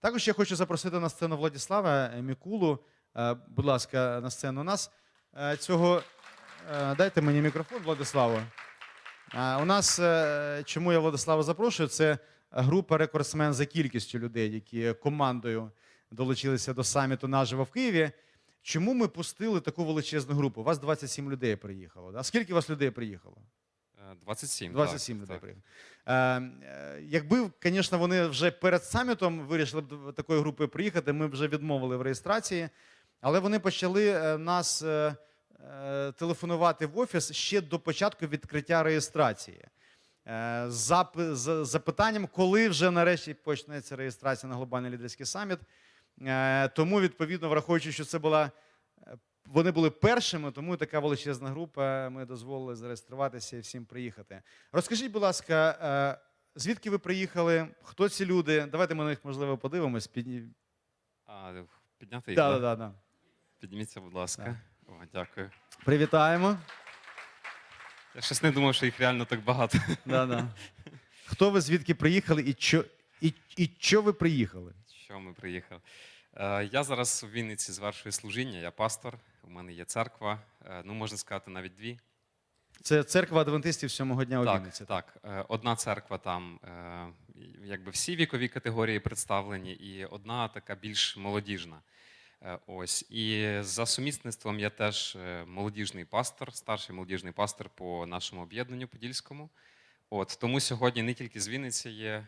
Також я хочу запросити на сцену Владислава е, Мікулу. Е, Будь ласка, на сцену. Нас е, цього. Дайте мені мікрофон, Владиславу. У нас, чому я Владислава запрошую, це група рекордсмен за кількістю людей, які командою долучилися до саміту наживо в Києві. Чому ми пустили таку величезну групу? У вас 27 людей приїхало. Да? Скільки у вас людей приїхало? Е, 27. 27 так, людей так. Е, е, якби, звісно, вони вже перед самітом вирішили б до такої групи приїхати, ми б вже відмовили в реєстрації. Але вони почали е, нас е, е, телефонувати в офіс ще до початку відкриття реєстрації. Е, з зап- з запитанням, коли вже нарешті почнеться реєстрація на глобальний лідерський саміт. Е, Тому, відповідно, враховуючи, що це була е, вони були першими, тому така величезна група. Ми дозволили зареєструватися і всім приїхати. Розкажіть, будь ласка, е, звідки ви приїхали? Хто ці люди? Давайте ми на них можливо подивимось. Підні... А, підняти їх? Да, да? да, да, да. Підніміться, будь ласка. О, дякую. Привітаємо. Я щось не думав, що їх реально так багато. Да, да. Хто ви звідки приїхали і що, і, і що ви приїхали? Що ми приїхали? Е, Я зараз у Вінниці звершую служіння, я пастор, у мене є церква, е, ну можна сказати, навіть дві. Це церква адвентистів сьомого дня у Так, Вінниці. так. Е, Одна церква там, якби всі вікові категорії представлені, і одна така більш молодіжна. Ось. І за сумісництвом я теж молодіжний пастор, старший молодіжний пастор по нашому об'єднанню Подільському. От, тому сьогодні не тільки з Вінниці є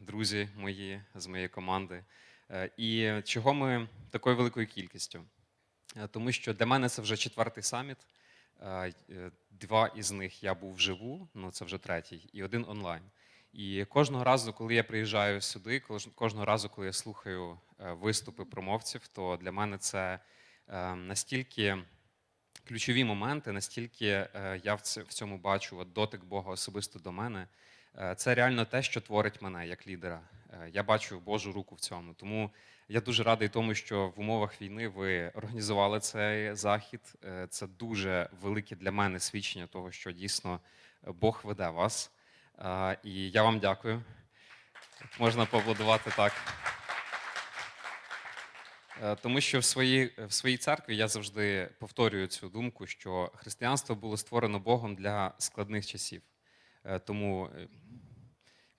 друзі мої з моєї команди. Е, і чого ми такою великою кількістю? Е, Тому що для мене це вже четвертий саміт. Е, Два із них я був вживу, ну це вже третій, і один онлайн. І кожного разу, коли я приїжджаю сюди, кожного разу, коли я слухаю виступи промовців, то для мене це настільки ключові моменти, настільки я в цьому бачу от дотик Бога особисто до мене. Це реально те, що творить мене як лідера. Е, Я бачу Божу руку в цьому. Тому я дуже радий тому, що в умовах війни ви організували цей захід. Е, Це дуже велике для мене свідчення того, що дійсно е, Бог веде вас. І я вам дякую. Можна поаплодувати так. Тому що в своїй, в своїй церкві я завжди повторюю цю думку, що християнство було створено Богом для складних часів. Тому,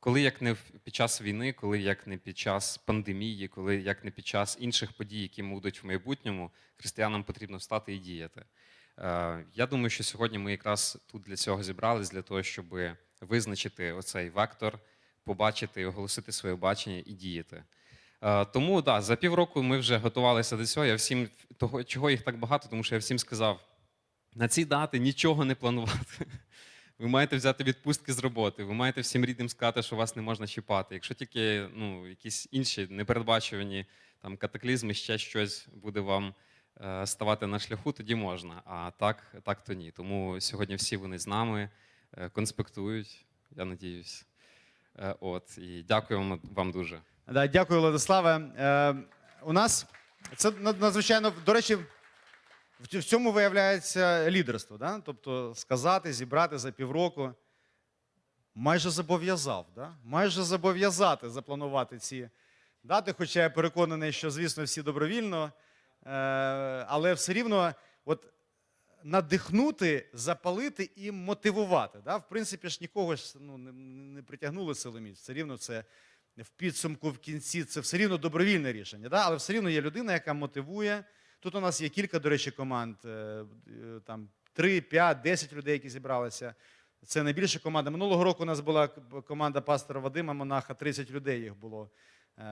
коли як не під час війни, коли як не під час пандемії, коли як не під час інших подій, які будуть в майбутньому, християнам потрібно встати і діяти. Е, Я думаю, що сьогодні ми якраз тут для цього зібрались, для того, щоб визначити оцей вектор, побачити, оголосити своє бачення і діяти. Е, Тому да, за півроку ми вже готувалися до цього. Я всім того, чого їх так багато, тому що я всім сказав: на ці дати нічого не планувати. Ви маєте взяти відпустки з роботи, ви маєте всім рідним сказати, що вас не можна чіпати. Якщо тільки ну, якісь інші непередбачувані там, катаклізми, ще щось буде вам е, ставати на шляху, тоді можна. А так, так то ні. Тому сьогодні всі вони з нами е, конспектують, я надіюсь. Е, от, і дякую вам, вам дуже. Да, дякую, Владиславе. Е, у нас це над- надзвичайно, до речі, в цьому виявляється лідерство. Да? Тобто сказати, зібрати за півроку. Майже зобов'язав, да? майже зобов'язати запланувати ці дати. Хоча я переконаний, що, звісно, всі добровільно, е, але все рівно от, надихнути, запалити і мотивувати. Да? В принципі, ж нікого ж ну, не, притягнули силоміць. Все рівно це в підсумку, в кінці це все рівно добровільне рішення. Да? Але все рівно є людина, яка мотивує. Тут у нас є кілька, до речі, команд, е, е, там 3, 5, 10 людей, які зібралися. Це найбільша команда. Минулого року у нас була команда пастора Вадима Монаха, 30 людей їх було. Е,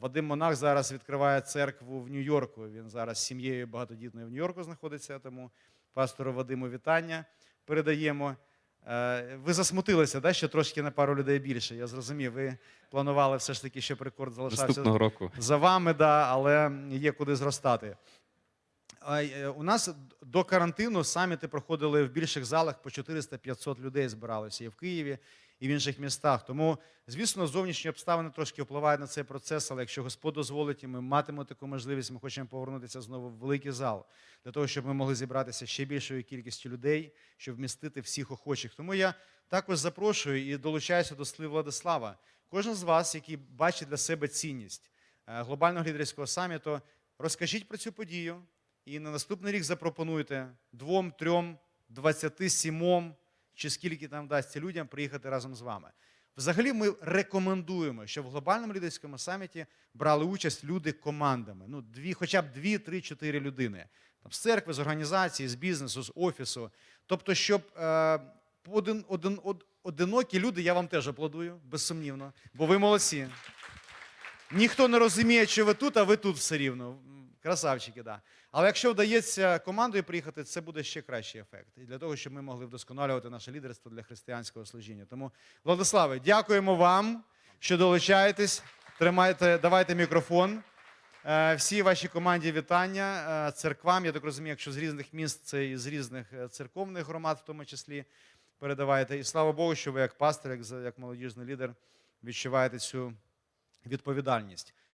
Вадим Монах зараз відкриває церкву в Нью-Йорку. Він зараз з сім'єю багатодітною в Нью-Йорку знаходиться, тому пастору Вадиму вітання передаємо. Ви засмутилися, да, що трошки на пару людей більше. Я зрозумів. Ви планували все ж таки, щоб рекорд залишався Наступного року. за вами, да, але є куди зростати. Е, У нас до карантину саміти проходили в більших залах по 400-500 людей збиралося і в Києві, і в інших містах. Тому, звісно, зовнішні обставини трошки впливають на цей процес, але якщо Господь дозволить, і ми матимемо таку можливість, ми хочемо повернутися знову в великий зал, для того, щоб ми могли зібратися ще більшою кількістю людей, щоб вмістити всіх охочих. Тому я також запрошую і долучаюся до слів Владислава. Кожен з вас, який бачить для себе цінність, е, глобального лідерського саміту. Розкажіть про цю подію і на наступний рік запропонуйте двом, трьом, двадцяти сімом чи скільки там вдасться людям приїхати разом з вами. Взагалі, ми рекомендуємо, щоб в глобальному лідерському саміті брали участь люди командами. Ну, дві, хоча б дві, три, чотири людини. Там, з церкви, з організації, з бізнесу, з офісу. Тобто, щоб е, один, один, од, одинокі люди, я вам теж аплодую, безсумнівно, бо ви молодці. Ніхто не розуміє, що ви тут, а ви тут все рівно. Красавчики, да. Але якщо вдається командою приїхати, це буде ще кращий ефект. І для того, щоб ми могли вдосконалювати наше лідерство для християнського служіння. Тому, Владиславе, дякуємо вам, що долучаєтесь. Тримайте, давайте мікрофон. Е, Всі вашій команді вітання е, церквам. Я так розумію, якщо з різних міст, це і з різних е, церковних громад, в тому числі передавайте. І слава Богу, що ви як пастор, як, як молодіжний лідер відчуваєте цю відповідальність.